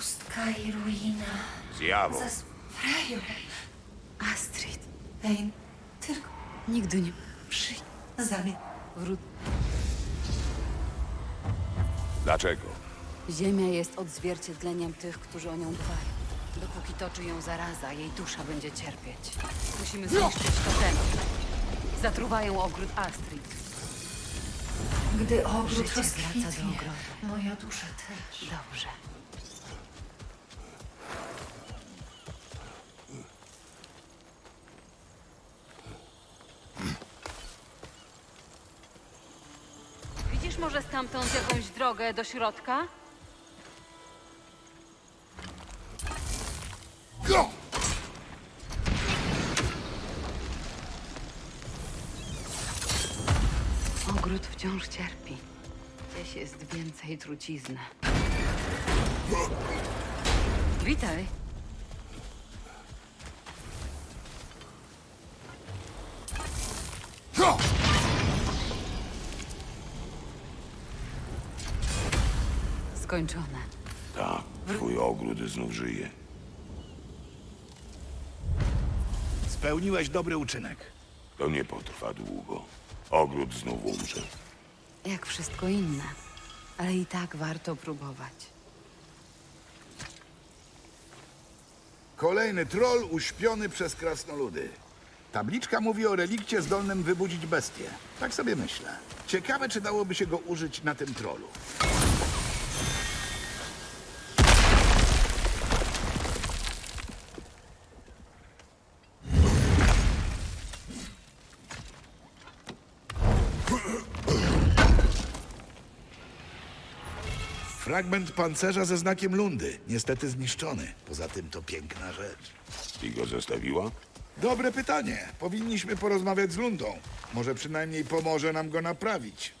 Pusta i ruina. Zjawo. Za Frejo. Astrid, Ej, tylko nigdy nie przyjdź za mnie. wróć. Dlaczego? Ziemia jest odzwierciedleniem tych, którzy o nią dbają. Dopóki toczy ją zaraza, jej dusza będzie cierpieć. Musimy zniszczyć totemy. Zatruwają ogród Astrid. Gdy ogród Życie wraca do rozkwitnie, ogrodu. moja dusza też. Dobrze. Może stamtąd jakąś drogę do środka? Ogród wciąż cierpi. Gdzieś jest więcej trucizny. Witaj. Skończone. Tak, twój ogród znów żyje. Spełniłeś dobry uczynek. To nie potrwa długo. Ogród znów umrze. Jak wszystko inne. Ale i tak warto próbować. Kolejny troll uśpiony przez krasnoludy. Tabliczka mówi o relikcie zdolnym wybudzić bestię. Tak sobie myślę. Ciekawe, czy dałoby się go użyć na tym trollu. Fragment pancerza ze znakiem lundy. Niestety zniszczony. Poza tym to piękna rzecz. I go zostawiła? Dobre pytanie. Powinniśmy porozmawiać z Lundą. Może przynajmniej pomoże nam go naprawić.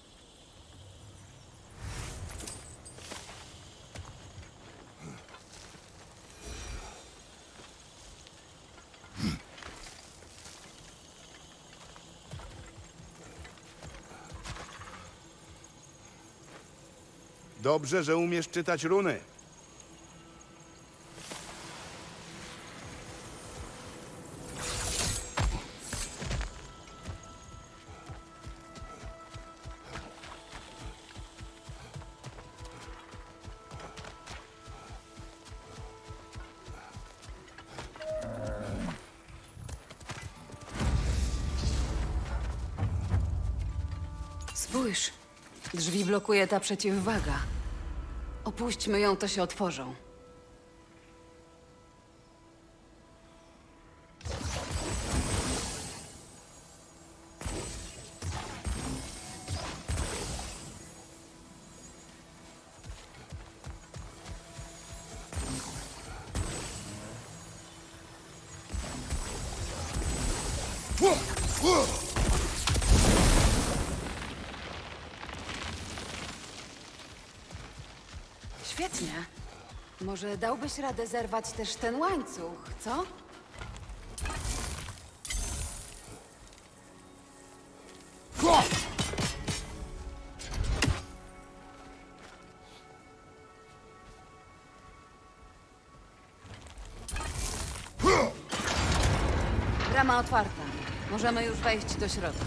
Dobrze, że umiesz czytać runy. Spójrz. Drzwi blokuje ta przeciwwaga. Opuśćmy ją, to się otworzą. Świetnie. Może dałbyś radę zerwać też ten łańcuch, co? Brama otwarta. Możemy już wejść do środka.